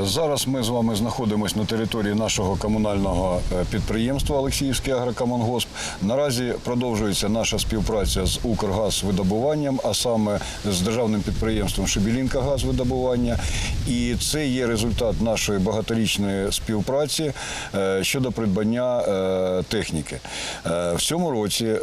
Зараз ми з вами знаходимося на території нашого комунального е, підприємства Олексіївський агрокомунгосп. Наразі продовжується наша співпраця з Укргазвидобуванням, а саме з державним підприємством Шебелінка газвидобування. І це є результат нашої багаторічної співпраці е, щодо придбання е, техніки. В цьому році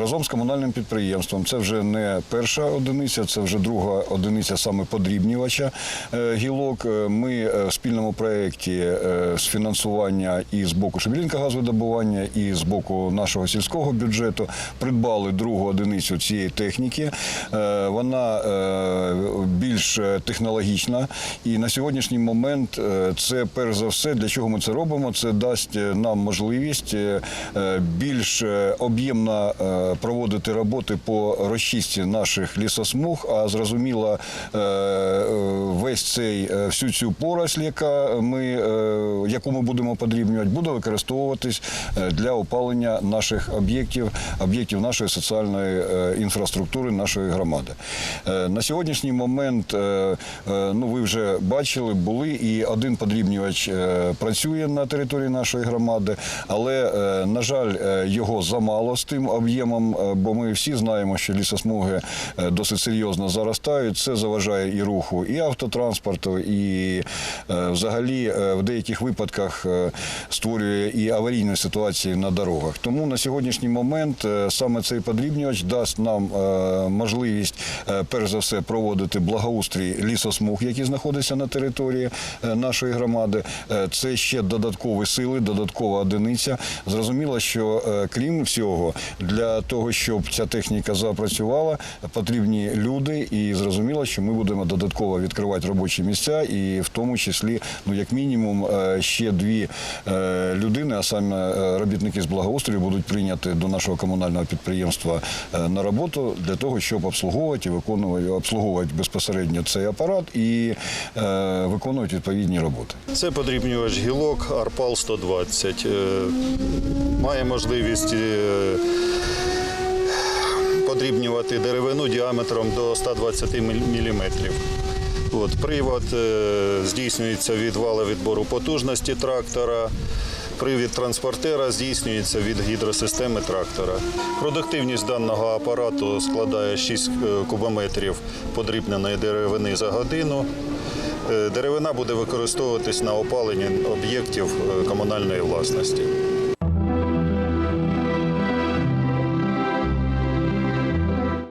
разом з комунальним підприємством це вже не перша одиниця, це вже друга одиниця саме подрібнювача гілок. Ми е, в спільному проєкті е, з фінансування і з боку Шебелінка газвидобування, і з боку нашого сільського бюджету придбали другу одиницю цієї техніки. Е, Вона е, більш е, технологічна. І на сьогоднішній момент е, це перш за все, для чого ми це робимо, це дасть е, нам можливість е, е, більш е, об'ємно е, проводити роботи по розчистці наших лісосмуг, а зрозуміло, е, е, весь цей е, всю цю поросль, яка ми, е, яку ми будемо подрібнювати, буде використовуватись е, для опалення наших об'єктів, об'єктів нашої соціальної е, інфраструктури нашої громади. На сьогоднішній момент, ну ви вже бачили, були і один подрібнювач працює на території нашої громади, але на жаль, його замало з тим об'ємом, бо ми всі знаємо, що лісосмуги досить серйозно заростають. Це заважає і руху, і автотранспорту, і взагалі е, в деяких випадках е, створює і аварійні ситуації на дорогах. Тому на сьогоднішній момент е, саме цей подрібнювач дасть нам е, можливість е, перш за все проводити благоустрій лісосмуг, які знаходяться на території е, нашої громади. Е, Це ще додаткові сили, додаткова одиниця. Зрозуміло, що е, крім всього, для того, щоб ця техніка запрацювала, потрібні люди, і зрозуміло, що ми будемо додатково відкривати робочі місця, і в тому числі, ну як мінімум, е, ще дві е, людини, а саме е, робітники з благоустрою, будуть прийняті до нашого комунального підприємства на роботу для того, щоб обслуговувати і виконувати обслуговувати безпосередньо цей апарат і виконувати відповідні роботи. Це подрібнювач гілок Арпал 120. Е, Має можливість подрібнювати деревину діаметром до 120 мм. От, привод е, здійснюється від вала відбору потужності трактора. Привід транспортера здійснюється від гідросистеми трактора. Продуктивність даного апарату складає 6 кубометрів подрібненої деревини за годину. Е, Деревина буде використовуватись на опалення об'єктів е, комунальної власності.